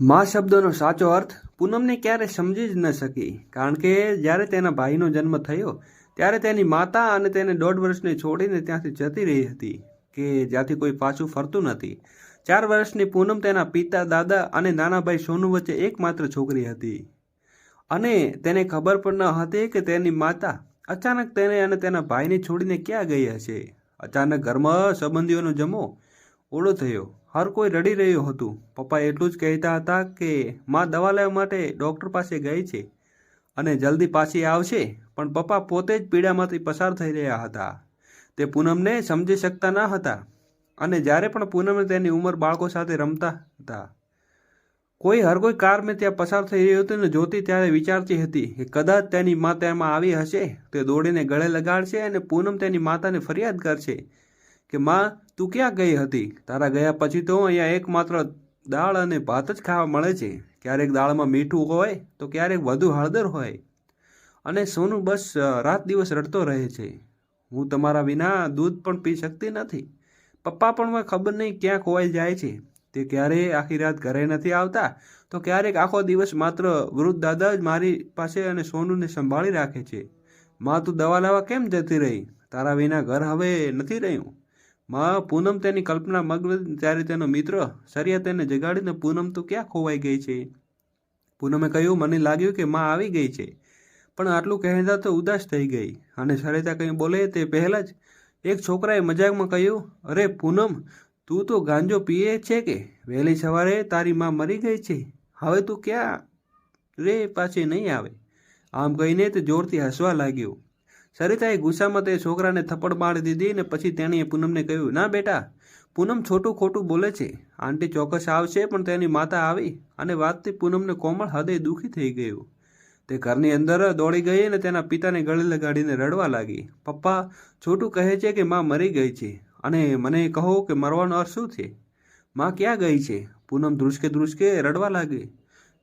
મા શબ્દનો સાચો અર્થ પૂનમને ક્યારે સમજી જ ન શકી. કારણ કે જ્યારે તેના ભાઈનો જન્મ થયો, ત્યારે તેની માતા અને તેને દોઢ વર્ષને છોડીને ત્યાંથી જતી રહી હતી, કે જ્યાંથી કોઈ પાછું ફરતું નથી. ચાર વર્ષની પૂનમ તેના પિતા, દાદા અને નાના ભાઈ સોનુ વચ્ચે એકમાત્ર છોકરી હતી. અને તેને ખબર પણ ન હતી કે તેની માતા અચાનક તેને અને તેના ભાઈને છોડીને ક્યાં ગઈ હશે. અચાનક ઘરમાં સંબંધીઓનો જમો ઓળો થયો. હર કોઈ રડી રહ્યું હતું. પપ્પા એટલું જ કહેતા હતા કે માં દવા લેવા માટે ડૉક્ટર પાસે ગઈ છે અને જલ્દી પાછી આવશે. પણ પપ્પા પોતે જ પીડામાંથી પસાર થઈ રહ્યા હતા. તે પૂનમને સમજી શકતા ન હતા અને જ્યારે પણ પૂનમે તેની ઉંમર બાળકો સાથે રમતા હતા. કોઈ હર કોઈ કાર મેં ત્યાં પસાર થઈ રહ્યું હતું ને જોતી ત્યારે વિચારતી હતી કે કદાચ તેની મા તેમાં આવી હશે. તે દોડીને ગળે લગાડશે અને પૂનમ તેની માતાને ફરિયાદ કરશે કે, માં તું ક્યાં ગઈ હતી? તારા ગયા પછી તો અહીંયા એકમાત્ર દાળ અને ભાત જ ખાવા મળે છે. ક્યારેક દાળમાં મીઠું હોય તો ક્યારેક વધુ હળદર હોય. અને સોનું બસ રાત દિવસ રડતો રહે છે. હું તમારા વિના દૂધ પણ પી શકતી નથી. પપ્પા પણ મને ખબર નહીં ક્યાં ખોવાઈ જાય છે. તે ક્યારેય આખી રાત ઘરે નથી આવતા, તો ક્યારેક આખો દિવસ માત્ર વૃદ્ધ દાદા જ મારી પાસે અને સોનુને સંભાળી રાખે છે. માં, તું દવા લાવવા કેમ જતી રહી? તારા વિના ઘર હવે નથી રહ્યું. માં પૂનમ તેની કલ્પના મગ્ન ત્યારે તેનો મિત્ર સરિયા તેને જગાડીને પૂનમ તો ક્યાં ખોવાઈ ગઈ છે? પૂનમે કહ્યું, મને લાગ્યું કે માં આવી ગઈ છે. પણ આટલું કહેતા તો ઉદાસ થઈ ગઈ. અને સરિતા કંઈ બોલે તે પહેલાં જ એક છોકરાએ મજાકમાં કહ્યું, અરે પૂનમ, તું તો ગાંજો પીએ છે કે? વહેલી સવારે તારી માં મરી ગઈ છે. હવે તું ક્યાં રે પાછી નહીં આવે? આમ કહીને તે જોરથી હસવા લાગ્યો. સરિતાએ ગુસ્સામાં તે છોકરાને થપ્પડ મારી દીધી અને પછી તેણીએ પૂનમને કહ્યું, ના બેટા, પૂનમ છોટું ખોટું બોલે છે. આંટી ચોક્કસ આવશે, પણ તેની માતા આવી. અને વાતથી પૂનમને કોમળ હૃદય દુઃખી થઈ ગયું. તે ઘરની અંદર દોડી ગઈ અને તેના પિતાને ગળે લગાડીને રડવા લાગી. પપ્પા, છોટું કહે છે કે માં મરી ગઈ છે, અને મને કહો કે મરવાનો અર્થ શું છે? માં ક્યાં ગઈ છે? પૂનમ ધ્રુસકે ધ્રુસકે રડવા લાગી.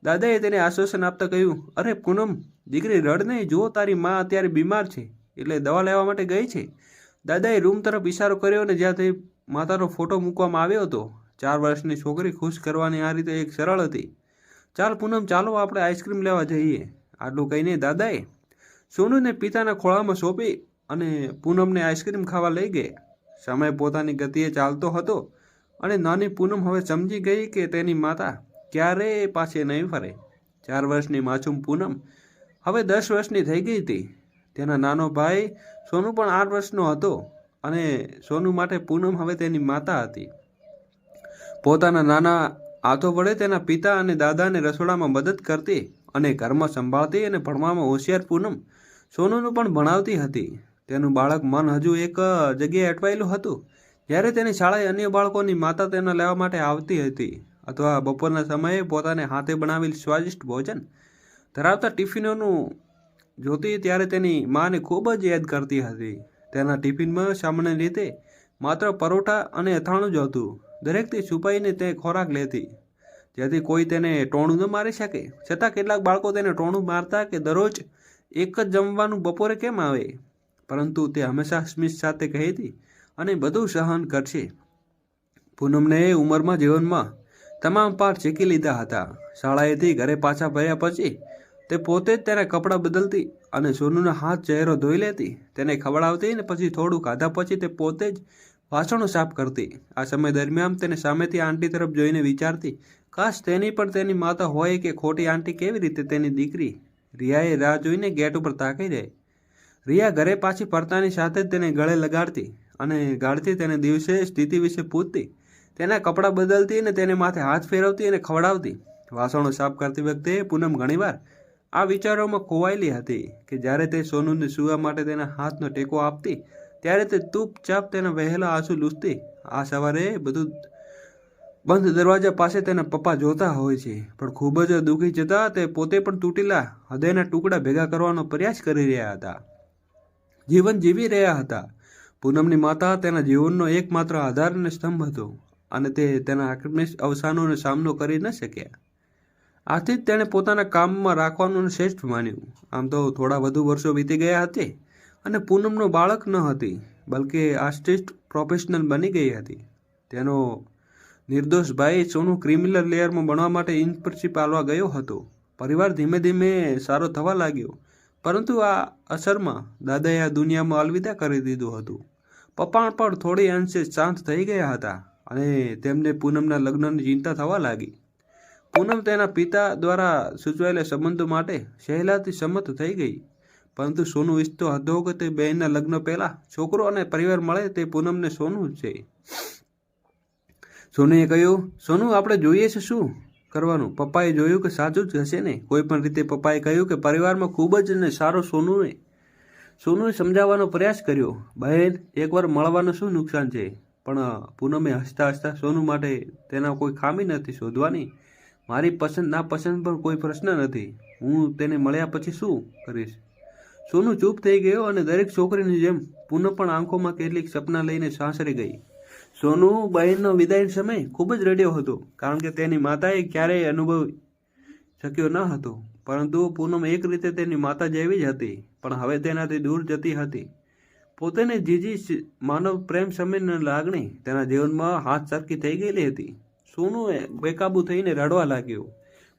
દાદાએ તેને આશ્વાસન આપતા કહ્યું, અરે પૂનમ, દીકરી રડ નહીં જુઓ, તારી માં અત્યારે બીમાર છે. એટલે દવા લેવા માટે ગઈ છે. દાદાએ રૂમ તરફ ઇશારો કર્યો અને જ્યાં તે માતાનો ફોટો મૂકવામાં આવ્યો હતો, ચાર વર્ષની છોકરી ખુશ કરવાની આ રીતે એક સરળ હતી. ચાલ પૂનમ, ચાલો આપણે આઈસ્ક્રીમ લેવા જઈએ. આટલું કહીને દાદાએ સોનુને પિતાના ખોળામાં સોંપી અને પૂનમને આઈસ્ક્રીમ ખાવા લઈ ગયા. સમય પોતાની ગતિએ ચાલતો હતો અને નાની પૂનમ હવે સમજી ગઈ કે તેની માતા ક્યારેય પાછે નહીં ફરે. ચાર વર્ષની માસૂમ પૂનમ હવે દસ વર્ષની થઈ ગઈ હતી. તેના નાનો ભાઈ સોનુ પણ આઠ વર્ષનો હતો અને સોનુ માટે પૂનમ હવે તેની માતા હતી. પોતાના નાના હાથો વડે તેના પિતા અને દાદાને રસોડામાં મદદ કરતી અને ઘરમાં સંભાળતી અને ભણવામાં હોશિયાર પૂનમ સોનુનું પણ ભણાવતી હતી. તેનું બાળક મન હજુ એક જગ્યાએ અટવાયેલું હતું, જ્યારે તેની શાળાએ અન્ય બાળકોની માતા તેને લેવા માટે આવતી હતી અથવા બપોરના સમયે પોતાને હાથે બનાવેલ સ્વાદિષ્ટ ભોજન ધરાવતા ટિફિનોનું જોતી ત્યારે તેની માને ખૂબ જ યાદ કરતી હતી. તેના ટિફિનમાં સામાન્ય રીતે માત્ર પરોઠા અને અથાણું જ હતું. દરેકથી છુપાઈને તે ખોરાક લેતી. જેથી કોઈ તેને ટોણું ન મારી શકે. છતાં કેટલાક બાળકો તેને ટોણું મારતા કે દરરોજ એક જ જમવાનું બપોરે કેમ આવે? પરંતુ તે હંમેશા સ્મિત સાથે કહેતી અને બધું સહન કરશે. પૂનમને એ ઉંમરમાં જીવનમાં તમામ પાઠ શીખી લીધા હતા. શાળાએથી ઘરે પાછા ફર્યા પછી તે પોતે જ તેના કપડાં બદલતી અને સોનુનો હાથ ચહેરો ધોઈ લેતી. તેને ખવડાવતી ને પછી થોડું ખાધા પછી તે પોતે જ વાસણો સાફ કરતી. આ સમય દરમિયાન તેને સામેથી આંટી તરફ જોઈને વિચારતી, કાશ તેની પણ તેની માતા હોય કે ખોટી આંટી કેવી રીતે તેની દીકરી રિયાએ રાહ જોઈને ગેટ ઉપર તાકી જાય? રિયા ઘરે પાછી ફરતાની સાથે જ તેને ગળે લગાડતી અને ગાળતી તેને દિવસે સ્થિતિ વિશે પૂછતી. તેના કપડાં બદલતી અને તેને માથે હાથ ફેરવતી અને ખવડાવતી. વાસણો સાફ કરતી વખતે પૂનમ ઘણીવાર આ વિચારોમાં ખોવાયેલી હતી કે જ્યારે તે સોનુને સૂવા માટે તેના હાથનો ટેકો આપતી, ત્યારે તે ચૂપચાપ તેના વહેલા આંસુ લૂસતી. આ સવારે બધું બંધ દરવાજા પાસે તેના પપ્પા જોતા હોય છે, પણ ખૂબ જ દુઃખી જતા તે પોતે પણ તૂટેલા હૃદયના ટુકડા ભેગા કરવાનો પ્રયાસ કરી રહ્યા હતા. જીવન જીવી રહ્યા હતા. પૂનમની માતા તેના જીવનનો એકમાત્ર આધાર અને સ્તંભ હતો અને તે તેના આકસ્મિક અવસાનોનો સામનો કરી ન શક્યા. આથી જ તેણે પોતાના કામમાં રાખવાનું શ્રેષ્ઠ માન્યું. આમ તો થોડા વધુ વર્ષો વીતી ગયા હતી અને પૂનમનો બાળક ન હતી, બલકે આર્ટિસ્ટ પ્રોફેશનલ બની ગઈ હતી. તેનો નિર્દોષ ભાઈ સોનું ક્રિમિનલ લેયરમાં બનવા માટે ઇન્ટર્નશીપ આલવા ગયો હતો. પરિવાર ધીમે ધીમે સારો થવા લાગ્યો, પરંતુ આ અસરમાં દાદાએ આ દુનિયામાં અલવિદા કરી દીધું હતું. પપ્પા પણ થોડી અંશે શાંત થઈ ગયા હતા અને તેમને પૂનમના લગ્નની ચિંતા થવા લાગી. પૂનમ તેના પિતા દ્વારા સૂચવાયેલા સંબંધો માટે સહેલાથી સંમત થઈ ગઈ. પરંતુ સોનું ઈચ્છતો હતો કે તે બહેનના લગ્ન પહેલા છોકરો અને પરિવાર મળે તે પૂનમને સોનું છે. સોનુએ કહ્યું, સોનું, આપણે જોઈએ છે શું કરવાનું? પપ્પાએ જોયું કે સાચું જ હશે ને? કોઈ પણ રીતે પપ્પાએ કહ્યું કે પરિવારમાં ખૂબ જ ને સારો સોનુએ. સોનુએ સમજાવવાનો પ્રયાસ કર્યો, બહેન, એકવાર મળવાનું શું નુકસાન છે? પણ પૂનમે હસતા હસતા સોનુ માટે તેના કોઈ ખામી નથી શોધવાની. મારી પસંદ નાપસંદ પસંદ પર કોઈ પ્રશ્ન નથી. હું તેને મળ્યા પછી શું કરીશ? સોનુ ચૂપ થઈ ગયો અને દરેક છોકરીની જેમ પુનઃ પણ આંખોમાં કેટલીક સપના લઈને સાસરે ગઈ. સોનુ બહેનનો વિદાય સમય ખૂબ જ રડ્યો હતો, કારણ કે તેની માતાએ ક્યારેય અનુભવ શક્યો ન હતો. પરંતુ પૂનમ એક રીતે તેની માતા જેવી જ હતી, પણ હવે તેનાથી દૂર જતી હતી. પોતેને જીજી માનવ પ્રેમ સમયની લાગણી તેના જીવનમાં હાથ સરખી થઈ ગયેલી હતી. સોનુએ બેકાબુ થઈને રડવા લાગ્યો.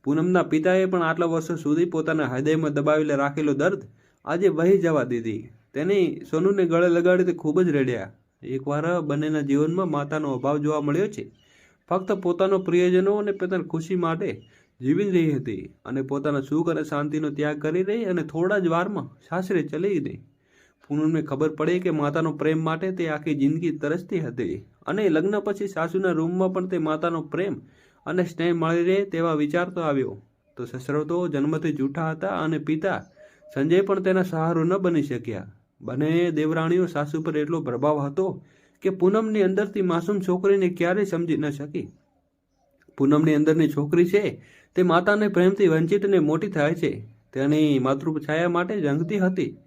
પૂનમના પિતાએ પણ આટલા વર્ષો સુધી પોતાના હૃદયમાં દબાવીને રાખેલો દર્દ આજે વહી જવા દીધી. તેની સોનુને ગળે લગાડી તે ખૂબ જ રડ્યા. એકવાર બંનેના જીવનમાં માતાનો અભાવ જોવા મળ્યો છે. ફક્ત પોતાનો પ્રિયજનો અને પોતાની ખુશી માટે જીવી રહી હતી અને પોતાના સુખ અને શાંતિનો ત્યાગ કરી રહી અને થોડા જ વારમાં સાસરે ચલી ગઈ. પૂનમને ખબર પડે કે માતાનો પ્રેમ માટે તે આખી જિંદગી તરસતી હતી. અને લગ્ન પછી સાસુના રૂમમાં પણ તે માતાનો પ્રેમ અને સ્નેહ મળી રહે તેવા વિચાર તો આવ્યો. તો સસરો તો જન્મથી જૂઠા હતા અને પિતા સંજય પણ તેના સહારો ન બની શક્યા. બંને દેવરાણીઓ સાસુ પર એટલો પ્રભાવ હતો કે પૂનમની અંદરથી માસૂમ છોકરીને ક્યારેય સમજી ન શકી. પૂનમની અંદરની છોકરી છે તે માતાને પ્રેમથી વંચિત અને મોટી થાય છે. તેની માતૃછાયા માટે જંગતી હતી.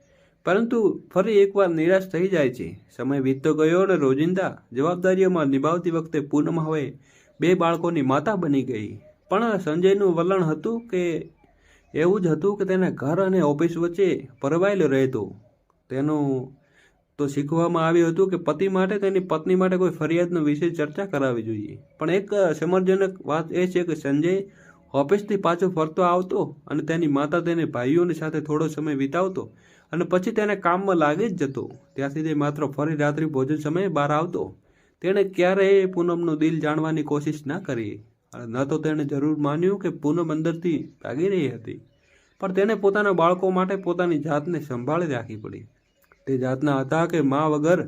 પરંતુ ફરી એકવાર નિરાશ થઈ જાય છે. સમય વીતતો ગયો અને રોજિંદા જવાબદારીઓમાં નિભાવતી વખતે પૂનમ હવે બે બાળકોની માતા બની ગઈ. પણ સંજયનું વલણ હતું કે, એવું જ હતું કે તેના ઘર અને ઓફિસ વચ્ચે પરવાયેલો રહેતો. તેનું તો શીખવામાં આવ્યું હતું કે પતિ માટે તેની પત્ની માટે કોઈ ફરિયાદનો વિશે ચર્ચા કરાવવી જોઈએ. પણ એક સમરજનક વાત એ છે કે સંજય ઓફિસથી પાછો ફરતો આવતો અને તેની માતા તેને ભાઈઓની સાથે થોડો સમય વિતાવતો અને પછી તેને કામમાં લાગી જ જતો. ત્યાંથી તે માત્ર ફરી રાત્રિ ભોજન સમયે બહાર આવતો. તેણે ક્યારેય પૂનમનું દિલ જાણવાની કોશિશ ના કરી. અને ન તો તેણે જરૂર માન્યું કે પૂનમ અંદરથી ભાગી રહી હતી. પણ તેણે પોતાના બાળકો માટે પોતાની જાતને સંભાળી રાખવી પડી. તે જાતના હતા કે મા વગર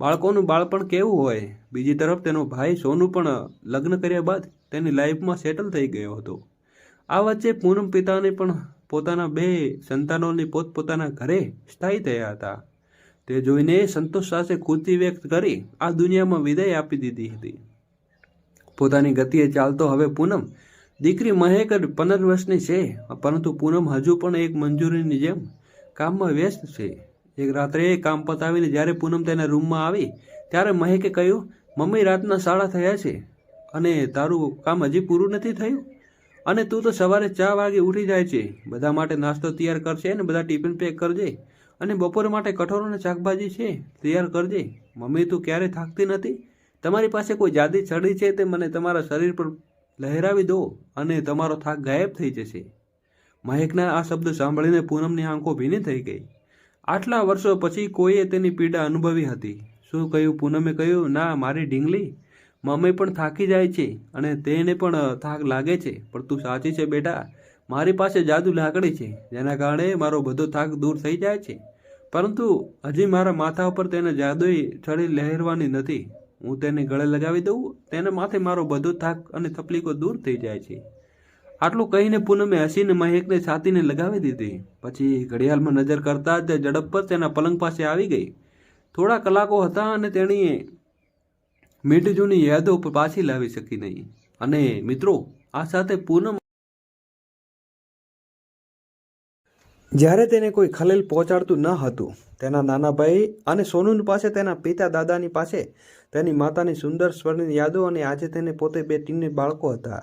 બાળકોનું બાળપણ કેવું હોય. બીજી તરફ તેનો ભાઈ સોનુ પણ લગ્ન કર્યા બાદ તેની લાઈફમાં સેટલ થઈ ગયો હતો. આ વચ્ચે પૂનમ પિતાને પણ પોતાના બે સંતાનોની પોતપોતાના ઘરે સ્થાયી થયા હતા. તે જોઈને સંતોષ સાથે ખુશી વ્યક્ત કરી આ દુનિયામાં વિદાય આપી દીધી હતી. પોતાની ગતિએ ચાલતો હવે પૂનમ દીકરી મહેક પંદર વર્ષની છે, પરંતુ પૂનમ હજુ પણ એક મંજૂરીની જેમ કામમાં વ્યસ્ત છે. એક રાત્રે કામ પતાવીને જ્યારે પૂનમ તેના રૂમમાં આવી, ત્યારે મહેકે કહ્યું, મમ્મી, રાતના સાડા થયા છે અને તારું કામ હજી પૂરું નથી થયું? અને તું તો સવારે ચાર વાગે ઉઠી જાય છે. બધા માટે નાસ્તો તૈયાર કરશે અને બધા ટિફિન પેક કરજે. અને બપોર માટે કઠોળ અને શાકભાજી છે, તૈયાર કરજે. મમ્મી, તું ક્યારે થાકતી નથી? તમારી પાસે કોઈ જાદી છડી છે તે મને તમારા શરીર પર લહેરાવી દો અને તમારો થાક ગાયબ થઈ જશે. મહેકના આ શબ્દ સાંભળીને પૂનમની આંખો ભીની થઈ ગઈ. આટલા વર્ષો પછી કોઈએ તેની પીડા અનુભવી હતી. શું કહ્યું પૂનમે? કહ્યું, ના, મારી ઢીંગલી મમ્મી પણ થાકી જાય છે અને તેને પણ થાક લાગે છે. પણ તું સાચી છે બેટા. મારી પાસે જાદુ લાકડી છે, જેના કારણે મારો બધો થાક દૂર થઈ જાય છે. પરંતુ હજી મારા માથા ઉપર તેને જાદુઈ છડી લહેરવાની નથી. હું તેને ગળે લગાવી દઉં, તેના માથે મારો બધો થાક અને તકલીફો દૂર થઈ જાય છે. આટલું કહીને પૂનમે હસીને મહેકને છાતીને લગાવી દીધી. પછી ઘડિયાળમાં નજર કરતા જ ઝડપ પર તેના પલંગ પાસે આવી ગઈ. થોડા કલાકો હતા અને તેણીએ મીઠ જૂની યાદો પાછી લાવી શકી નહીં. અને મિત્રો, આ સાથે પૂનમ જ્યારે તેને કોઈ ખલેલ પહોંચાડતું ન હતું, તેના નાના ભાઈ અને સોનુન પાસે તેના પિતા દાદાની પાસે તેની માતાની સુંદર સ્વર્ણની યાદો અને આજે તેને પોતે બે ટીની બાળકો હતા.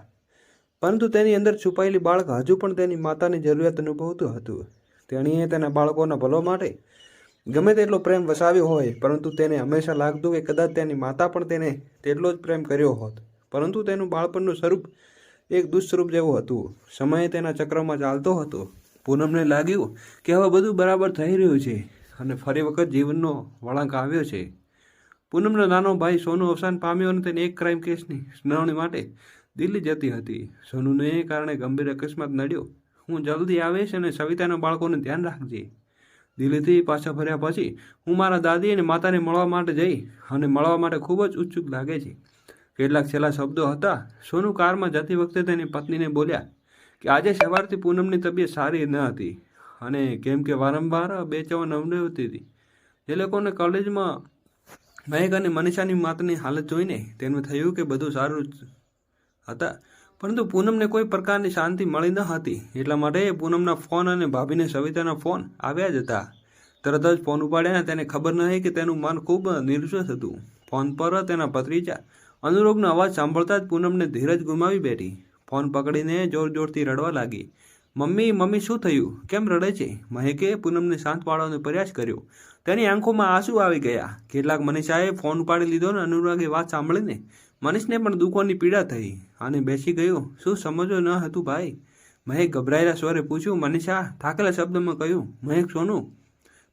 પરંતુ તેની અંદર છુપાયેલી બાળક હજુ પણ તેની માતાની જરૂરિયાત અનુભવતું હતું. તેણીએ તેના બાળકોના ભલો માટે ગમે તેટલો પ્રેમ વસાવ્યો હોય, પરંતુ તેને હંમેશા લાગતું કે કદાચ તેની માતા પણ તેને તેટલો જ પ્રેમ કર્યો હોત. પરંતુ તેનું બાળપણનું સ્વરૂપ એક દુઃસ્વરૂપ જેવું હતું. સમયે તેના ચક્રમાં ચાલતો હતો. પૂનમને લાગ્યું કે હવે બધું બરાબર થઈ રહ્યું છે અને ફરી વખત જીવનનો વળાંક આવ્યો છે. પૂનમનો નાનો ભાઈ સોનુ અવસાન પામ્યો અને તેને એક ક્રાઇમ કેસની સુનાવણી માટે દિલ્હી જતી હતી. સોનુને કારણે ગંભીર અકસ્માત નડ્યો. હું જલ્દી આવીશ અને સવિતાના બાળકોને ધ્યાન રાખજે. દિલ્હીથી પાછા ફર્યા પછી હું મારા દાદી અને માતાને મળવા માટે જઈ અને મળવા માટે ખૂબ જ ઉત્સુક લાગે છે. કેટલાક છેલ્લા શબ્દો હતા. સોનુ કારમાં જતી વખતે તેની પત્નીને બોલ્યા કે આજે સવારથી પૂનમની તબિયત સારી ન હતી અને કેમ કે વારંવાર બેચવન અનુભવતી હતી. જે લોકોને કોલેજમાં મહેક અને મનીષાની માતાની હાલત જોઈને તેનું થયું કે બધું સારું હતા. પરંતુ પૂનમને કોઈ પ્રકારની શાંતિ મળી ન હતી. એટલા માટે પૂનમના ફોન અને ભાભીને સવિતાના ફોન આવ્યા જ હતા. તરત જ ફોન ઉપાડ્યા તેને ખબર ન હતી કે તેનું મન ખૂબ નિર્જસ હતું. ફોન પર તેના ભત્રીજા અનુરોગનો અવાજ સાંભળતા જ પૂનમને ધીરજ ગુમાવી બેઠી. ફોન પકડીને જોર જોરથી રડવા લાગી. મમ્મી મમ્મી શું થયું? કેમ રડે છે? મહેકે પૂનમને શાંત પાડવાનો પ્રયાસ કર્યો. તેની આંખોમાં આંસુ આવી ગયા. કેટલાક મનીષાએ ફોન ઉપાડી લીધો અને અનુરાગે વાત સાંભળીને મનીષને પણ દુઃખોની પીડા થઈ અને બેસી ગયો. શું સમજો ન હતું ભાઈ? મહેક ગભરાયેલા સ્વરે પૂછ્યું. મનીષા, થાકેલા શબ્દમાં કહ્યું. મહેક, સોનું,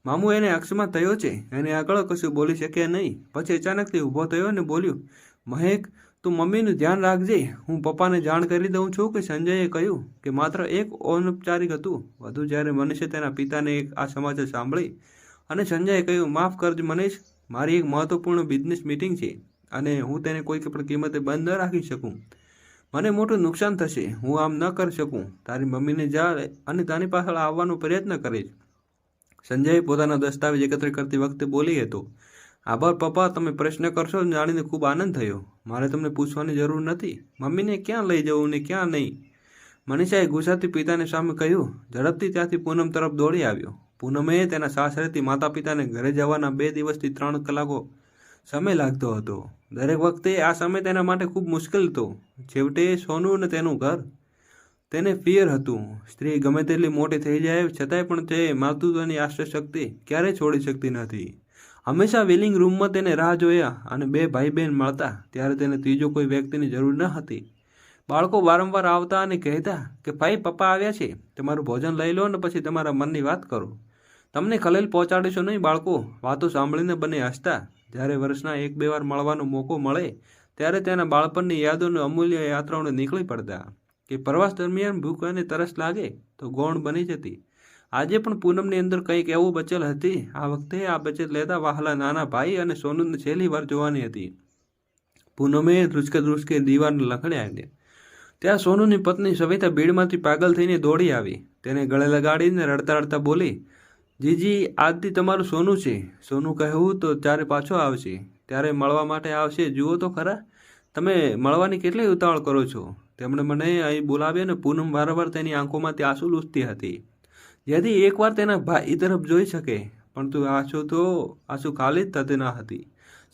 મામુ એને અક્ષમાં થયો છે. એને આગળ કશું બોલી શકે નહીં. પછી અચાનકથી ઊભો થયો અને બોલ્યું. મહેક તું મમ્મીનું ધ્યાન રાખજે. હું પપ્પાને જાણ કરી દઉં છું કે સંજયે કહ્યું કે માત્ર એક અનૌપચારિક હતું. વધુ જ્યારે મનીષે તેના પિતાને એક આ સમાચાર સાંભળી અને સંજયે કહ્યું, માફ કરજ મનીષ, મારી એક મહત્વપૂર્ણ બિઝનેસ મીટિંગ છે અને હું તેને કોઈ પણ કિંમતે બંધ ન રાખી શકું. મને મોટું નુકસાન થશે. હું આમ ન કરી શકું. તારી મમ્મીને જા અને તારી પાછળ આવવાનો પ્રયત્ન કરીશ. સંજયે પોતાના દસ્તાવેજ એકત્રિત કરતી વખતે બોલી, હતો. આભાર પપ્પા, તમે પ્રશ્ન કરશો, જાણીને ખૂબ આનંદ થયો. મારે તમને પૂછવાની જરૂર નથી. મમ્મીને ક્યાં લઈ જવું ને ક્યાં નહીં? મનીષાએ ગુસ્સાથી પિતાને સામે કહ્યું, ઝડપથી ત્યાંથી પૂનમ તરફ દોડી આવ્યો. પૂનમે તેના સાસરેથી માતા પિતાને ઘરે જવાના બે દિવસથી ત્રણ કલાકો સમય લાગતો હતો. દરેક વખતે આ સમય તેના માટે ખૂબ મુશ્કેલ હતો. છેવટે સોનું અને તેનું ઘર. તેને ફિયર હતું. સ્ત્રી ગમે તેટલી મોટી થઈ જાય, છતાંય પણ તે માતૃત્વની આશ્રય શક્તિ ક્યારેય છોડી શકતી નથી. હંમેશા વિલિંગ રૂમમાં તેને રાહ જોયા અને બે ભાઈ બહેન મળતા ત્યારે તેને ત્રીજો કોઈ વ્યક્તિની જરૂર ન હતી. બાળકો વારંવાર આવતા અને કહેતા કે, ભાઈ, પપ્પા આવ્યા છે, તમારું ભોજન લઈ લો અને પછી તમારા મનની વાત કરો. તમને ખલેલ પહોંચાડીશો નહીં બાળકો, વાતો સાંભળીને બંને હસતા. જ્યારે વર્ષના એક બે વાર મળવાનો મોકો મળે, ત્યારે તેના બાળપણની યાદોને અમૂલ્ય યાત્રાઓને નીકળી પડતા. કે પ્રવાસ દરમિયાન ભૂખ અને તરસ લાગે, તો ગૌણ બની જતી. આજે પણ પૂનમની અંદર કંઈક એવું બચેલ હતી. આ વખતે આ બચત લેતા વહાલા નાના ભાઈ અને સોનુને છેલ્લી વાર જોવાની હતી. પૂનમે ધ્રુસકે ધ્રુસકે દીવારને લખડ્યા આવ્યા. ત્યાં સોનુની પત્ની સવિતા ભીડમાંથી પાગલ થઈને દોડી આવી. તેને ગળે લગાડીને રડતા રડતા બોલી, જીજી, આજથી તમારું સોનું છે. સોનું કહેવું તો ત્યારે પાછો આવશે. ત્યારે મળવા માટે આવશે. જુઓ તો ખરા. તમે મળવાની કેટલી ઉતાવળ કરો છો? તેમણે મને અહીં બોલાવ્યો અને પૂનમ વારંવાર તેની આંખોમાંથી આંસુ લૂસતી હતી. જેથી એકવાર તેના ભાઈ તરફ જોઈ શકે પરંતુ આંસુ તો આંસુ ખાલી થતી ન હતી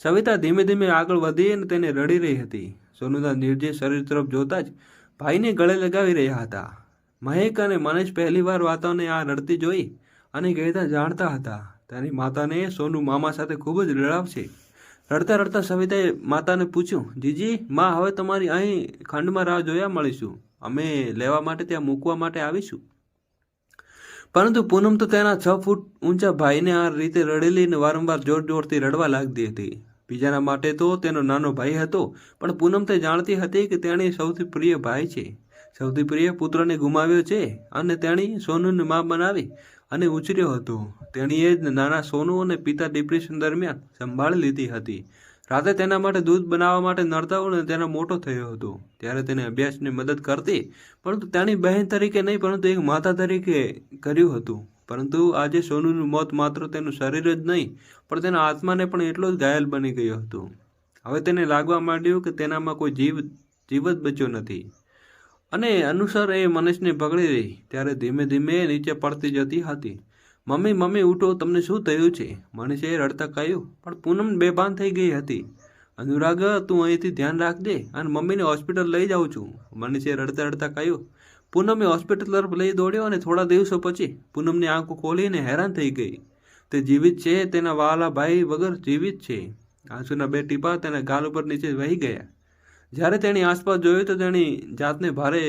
સવિતા ધીમે ધીમે આગળ વધી અને તેને રડી રહી હતી સોનુના નિર્જીવ શરીર તરફ જોતા જ ભાઈને ગળે લગાવી રહ્યા હતા મહેક અને મનેશ પહેલીવાર વાતોને આ રડતી જોઈ અને કહેતા જાણતા હતા તેની માતાને સોનુ મામા સાથે ખૂબ જ રડાવશે રડતા રડતા સવિતાએ માતાને પૂછ્યું, જીજી, માં, હવે તમારી અહીં ખંડમાં રાહ જોયા મળીશું. અમે લેવા માટે ત્યાં મૂકવા માટે આવીશું. પરંતુ પૂનમ તો તેના છ ફૂટ ઊંચા ભાઈને આ રીતે રડેલી અને વારંવાર જોર જોરથી રડવા લાગતી હતી. બીજાના માટે તો તેનો નાનો ભાઈ હતો, પણ પૂનમ તે જાણતી હતી કે તેણી સૌથી પ્રિય ભાઈ છે. સૌથી પ્રિય પુત્રને ગુમાવ્યો છે અને તેણી સોનુને મા બનાવી અને ઉછર્યો હતો. તેણીએ જ નાના સોનુ અને પિતા ડિપ્રેશન દરમિયાન સંભાળી લીધી હતી. રાતે તેના માટે દૂધ બનાવવા માટે નડતા અને તેનો મોટો થયો હતો. ત્યારે તેને અભ્યાસની મદદ કરતી, પરંતુ તેની બહેન તરીકે નહીં, પરંતુ એક માતા તરીકે કર્યું હતું. પરંતુ આજે સોનુનું મોત માત્ર તેનું શરીર જ નહીં, પણ તેના આત્માને પણ એટલો જ ઘાયલ બની ગયો હતો. હવે તેને લાગવા માંડ્યું કે તેનામાં કોઈ જીવ, જીવત બચ્યો નથી. અને અનુસર એ મનીષને પકડી રહી, ત્યારે ધીમે ધીમે નીચે પડતી જતી હતી. મમ્મી મમ્મી, ઉઠો, તમને શું થયું છે? મનીષે રડતા કહ્યું, પણ પૂનમ બેભાન થઈ ગઈ હતી. અનુરાગ, તું અહીંથી ધ્યાન રાખજે અને મમ્મીને હોસ્પિટલ લઈ જાઉં છું. મનીષે રડતા રડતા કહ્યું, પૂનમે હોસ્પિટલ તરફ લઈ દોડ્યો અને થોડા દિવસો પછી પૂનમની આંખો ખોલીને હેરાન થઈ ગઈ. તે જીવિત છે, તેના વાલા ભાઈ વગર જીવિત છે. આંસુના બે ટીપા તેના ગાલ ઉપર નીચે વહી ગયા. જ્યારે તેની આસપાસ જોયું તો તેની જાતને ભારે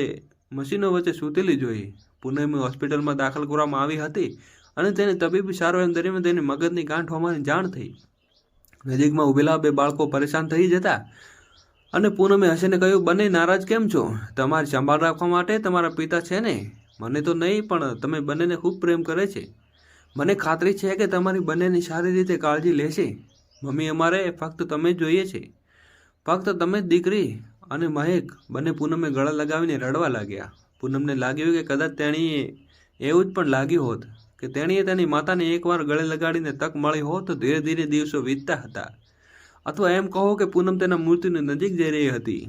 મશીનો વચ્ચે સૂતેલી જોઈ. પૂનમે હોસ્પિટલમાં દાખલ કરવામાં આવી હતી અને તેને તબીબી સારવાર દરમિયાન તેની મગજની ગાંઠ હોવાની જાણ થઈ. નજીકમાં ઉભેલા બે બાળકો પરેશાન થઈ જતા અને પૂનમે હસીને કહ્યું, બંને નારાજ કેમ છો? તમારી સંભાળ રાખવા માટે તમારા પિતા છે ને? મને તો નહીં, પણ તમે બંનેને ખૂબ પ્રેમ કરે છે. મને ખાતરી છે કે તમારી બંનેની સારી રીતે કાળજી લેશે. મમ્મી અમારે ફક્ત તમે જ જોઈએ છે. ફક્ત તમે જ દીકરી અને મહેક. બંને પૂનમે ગળા લગાવીને રડવા લાગ્યા. પૂનમને લાગ્યું કે કદાચ તેણીએ એવું જ પણ લાગ્યું હોત. કે તેણીએ તેની માતાને એકવાર ગળે લગાડીને તક મળી હોત તો ધીરે ધીરે દિવસો વીતતા હતા. અથવા એમ કહો કે પૂનમ તેના મૃત્યુની નજીક જઈ રહી હતી.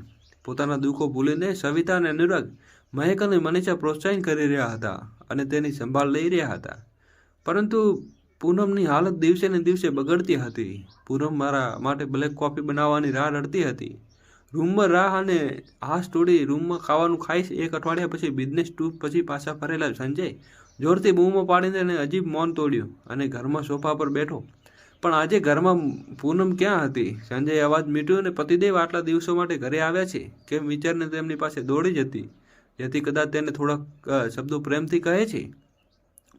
પોતાના દુઃખો ભૂલીને સવિતા અને અનુરાગ મહેક અને મનીષા પ્રોત્સાહિત કરી રહ્યા હતા અને તેની સંભાળ લઈ રહ્યા હતા. પરંતુ પૂનમની હાલત દિવસે ને દિવસે બગડતી હતી. પૂનમ મારા માટે બ્લેક કોફી બનાવવાની રાહ રડતી હતી. રૂમમાં રાહ અને હાશ તોડી રૂમમાં ખાવાનું ખાઈશ એક અઠવાડિયા પછી બિઝનેસ ટૂર પછી પાછા ફરેલા સંજય જોરથી બૂમો પાડીને એણે અજીબ મૌન તોડ્યું અને ઘરમાં સોફા પર બેઠો. પણ આજે ઘરમાં પૂનમ ક્યાં હતી? સંજય અવાજ મીઠ્યો અને પતિદેવ આટલા દિવસો માટે ઘરે આવ્યા છે કેમ વિચારને તેમની પાસે દોડી જતી? જેથી કદાચ તેને થોડાક શબ્દો પ્રેમથી કહે છે?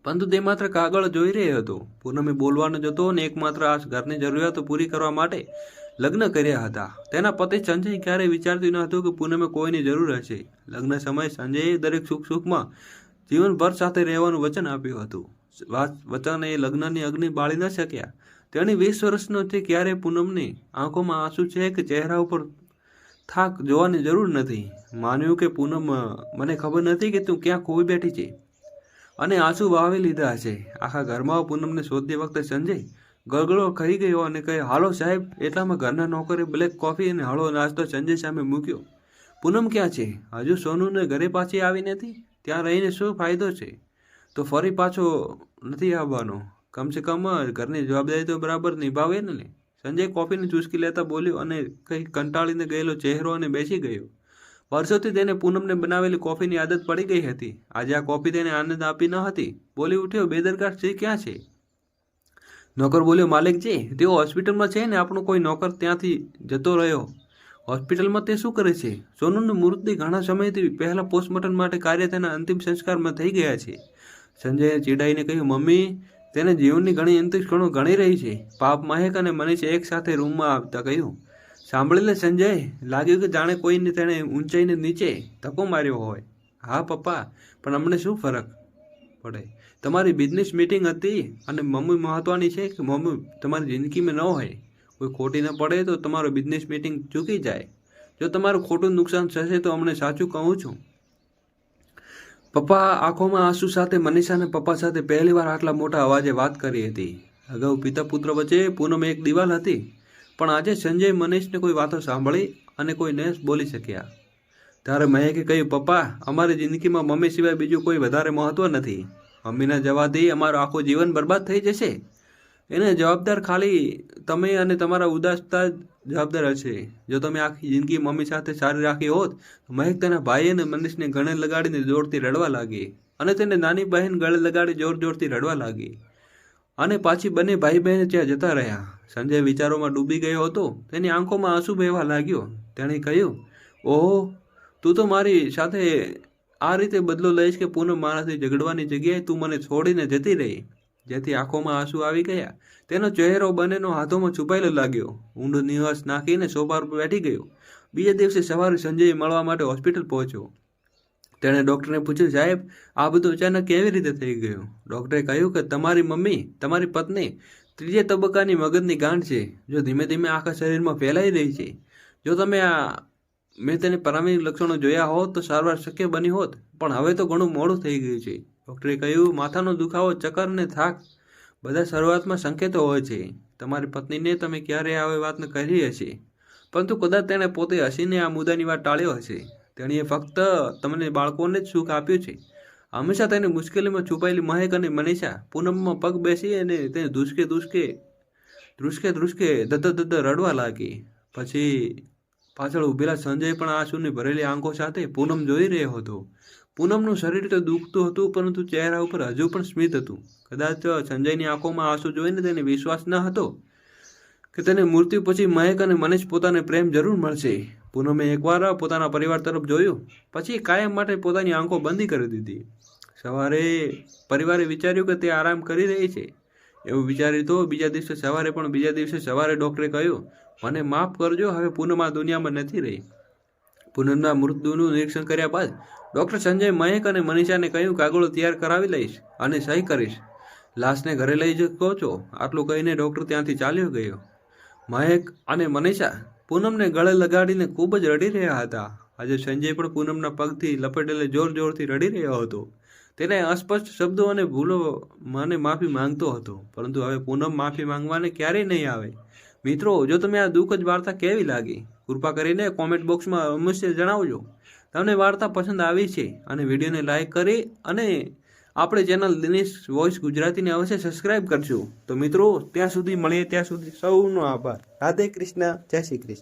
પરંતુ તે માત્ર કાગળ જોઈ રહ્યો હતો. પૂનમે બોલવાનો જ હતો અને એકમાત્ર આ ઘરની જરૂરિયાતો પૂરી કરવા માટે લગ્ન કર્યા હતા. તેના પતિ સંજય ક્યારેય વિચારતું ન હતું કે પૂનમે કોઈની જરૂર હશે. લગ્ન સમયે સંજયે દરેક સુખ સુખમાં જીવનભર સાથે રહેવાનું વચન આપ્યું હતું. વચન એ લગ્નની અગ્નિ બાળી ન શક્યા. તેની વીસ વર્ષનો તે ક્યારેય પૂનમની આંખોમાં આંસુ છે કે ચહેરા ઉપર થાક જોવાની જરૂર નથી? માન્યું કે પૂનમ, મને ખબર નથી કે તું ક્યાં ખોઈ બેઠી છે. અને આંસુ વાવી લીધા છે. આખા ઘરમાં પૂનમને શોધતી વખતે સંજય ગળગળો ખરી ગયો અને કહે, હાલો સાહેબ. એટલામાં ઘરના નોકરે બ્લેક કોફી અને હળો નાસ્તો સંજય સામે મૂક્યો. પૂનમ ક્યાં છે? હજુ સોનુને ઘરે પાછી આવી નથી? ત્યાં રહીને શું ફાયદો છે? તો ફરી પાછો નથી આવવાનો. કમસે કમ ઘરની જવાબદારી તો બરાબર નિભાવે ને સંજય કોફીની ચૂસકી લેતા બોલ્યો અને કંઈ કંટાળીને ગયેલો ચહેરો અને બેસી ગયો. વર્ષોથી તેને પૂનમને બનાવેલી કોફીની આદત પડી ગઈ હતી. આજે આ કોફી તેને આનંદ આપી ન હતી. બોલી ઉઠ્યો, બેદરકાર છે ક્યાં છે? નોકર બોલ્યો માલિકજી તેઓ હોસ્પિટલમાં છે ને આપણો કોઈ નોકર ત્યાંથી જતો રહ્યો. હોસ્પિટલમાં તે શું કરે છે? સોનુનું મૃતદેહ ઘણા સમયથી પહેલાં પોસ્ટમોર્ટમ માટે કાર્ય તેના અંતિમ સંસ્કારમાં થઈ ગયા છે. સંજયે ચીડાઈને કહ્યું, મમ્મી, તેને જીવનની ઘણી અંતિમ ક્ષણો ગણી રહી છે. પાપ મહેક અને મનીષે એકસાથે રૂમમાં આવતા કહ્યું. સાંભળીને સંજય, લાગ્યું કે જાણે કોઈને તેણે ઊંચાઈને નીચે ધક્કો માર્યો હોય. હા, પપ્પા, પણ અમને શું ફરક પડે? તમારી બિઝનેસ મીટિંગ હતી અને મમ્મી મહત્વની છે કે મમ્મી તમારી જિંદગીમાં ન હોય? કોઈ ખોટી ન પડે તો તમારો બિઝનેસ મીટિંગ ચૂકી જાય. જો તમારું ખોટું નુકસાન થશે તો અમને સાચું કહું છું. પપ્પા, આંખોમાં આંસુ સાથે, મનીષા અને પપ્પા સાથે પહેલીવાર આટલા મોટા અવાજે વાત કરી હતી. અગાઉ પિતા પુત્ર વચ્ચે પૂનમ એક દિવાલ હતી, પણ આજે સંજય, મનીષને કોઈ વાતો સાંભળી અને કોઈ ન બોલી શક્યા. ત્યારે મહેકે કહ્યું, પપ્પા, અમારી જિંદગીમાં મમ્મી સિવાય બીજું કોઈ વધારે મહત્વ નથી. મમ્મીના જવાથી અમારું આખું જીવન બરબાદ થઈ જશે. એને જવાબદાર ખાલી તમે અને તમારા ઉદાસતા જવાબદાર હશે. જો તમે આખી જિંદગી મમ્મી સાથે સારી રાખી હોત મહેક તેના ભાઈ અને મનીષને ગળે લગાડીને જોરથી રડવા લાગી અને તેને નાની બહેન ગળે લગાડી જોર જોરથી રડવા લાગી. અને પાછી બંને ભાઈ બહેન ત્યાં જતા રહ્યા. સંજય વિચારોમાં ડૂબી ગયો હતો. તેની આંખોમાં આંસુ વહેવા લાગ્યો. તેણે કહ્યું, ઓહો, તું તો મારી સાથે આ રીતે બદલો લઈશ કે પૂનમ મારાથી ઝઘડવાની જગ્યાએ તું મને છોડીને જતી રહી. જેથી આંખોમાં આંસુ આવી ગયા. તેનો ચહેરો બંનેનો હાથોમાં છુપાયેલો લાગ્યો. ઊંડો નિવાસ નાખીને સોફા પર બેઠી ગયો. બીજા દિવસે સવારે સંજય મળવા માટે હોસ્પિટલ પહોંચ્યો. તેણે ડૉક્ટરને પૂછ્યું, સાહેબ, આ બધું અચાનક કેવી રીતે થઈ ગયું? ડૉક્ટરે કહ્યું કે, તમારી મમ્મી, તમારી પત્ની ત્રીજા તબક્કાની મગજની ગાંઠ છે, જો ધીમે ધીમે આખા શરીરમાં ફેલાઈ રહી છે. જો તમે આ મેં તેને પ્રારંભિક લક્ષણો જોયા હોત તો સારવાર શક્ય બની હોત, પણ હવે તો ઘણું મોડું થઈ ગયું છે. ડૉક્ટરે કહ્યું, માથાનો દુખાવો ચક્કર અને થાક. બધા શરૂઆતમાં સંકેતો હોય છે. તમારી પત્નીને તમે ક્યારેય આવી વાતને કહી હશે? પરંતુ કદાચ તેણે પોતે હસીને આ મુદ્દાની વાત ટાળ્યો હશે. તેણીએ ફક્ત તમને બાળકોને જ સુખ આપ્યું છે. હંમેશા તેની મુશ્કેલીમાં છુપાયેલી મહેક અને મનીષા પૂનમમાં પગ બેસી અને તેને ધુસકે ધુસકે ધ્રુસકે ધ્રુસકે ધધ ધધ રડવા લાગી. પછી પાછળ ઊભેલા સંજય પણ આંસુની ભરેલી આંખો સાથે પૂનમ જોઈ રહ્યો હતો. પૂનમનું શરીર તો દુખતું હતું, પરંતુ ચહેરા ઉપર હજુ પણ સ્મિત હતું. કદાચ સંજયની આંખોમાં આંસુ જોઈને તેને વિશ્વાસ ન હતો કે તેને મૃત્યુ પછી મહેક અને મને જ પોતાને પ્રેમ જરૂર મળશે. પૂનમે એકવાર પોતાના પરિવાર તરફ જોયું, પછી કાયમ માટે પોતાની આંખો બંધી કરી દીધી. સવારે પરિવારે વિચાર્યું કે તે આરામ કરી રહી છે. એવું વિચાર્યું તો બીજા દિવસે સવારે પણ બીજા દિવસે સવારે ડૉક્ટરે કહ્યું, મને માફ કરજો, હવે પૂનમ આ દુનિયામાં નથી રહી. પૂનમના મૃત્યુનું નિરીક્ષણ કર્યા બાદ ડૉક્ટર સંજય મહેક અને મનીષાને કહ્યું, કાગળો તૈયાર કરાવી લઈશ અને સહી કરીશ. લાશને ઘરે લઈ જતો છો? આટલું કહીને ડૉક્ટર ત્યાંથી ચાલ્યો ગયો. મહેક અને મનીષા પૂનમને ગળે લગાડીને ખૂબ જ રડી રહ્યા હતા. આજે સંજય પણ પૂનમના પગથી લપેટેલે જોર જોરથી રડી રહ્યો હતો. તેને અસ્પષ્ટ શબ્દો અને ભૂલો મને માફી માંગતો હતો, પરંતુ હવે પૂનમ માફી માંગવાને ક્યારેય નહીં આવે. મિત્રો, જો તમે આ દુઃખદ વાર્તા કેવી લાગી, કૃપા કરીને કોમેન્ટ બોક્સમાં અવશ્ય જણાવજો. તમને વાર્તા પસંદ આવી છે અને વિડીયોને લાઈક કરી અને આપણે ચેનલ દિનેશ વોઇસ ગુજરાતીને અવશ્ય સબસ્ક્રાઇબ કરજો. તો મિત્રો, ત્યાં સુધી મળીએ, ત્યાં સુધી સૌનો આભાર. રાધે કૃષ્ણ, જય શ્રી કૃષ્ણ.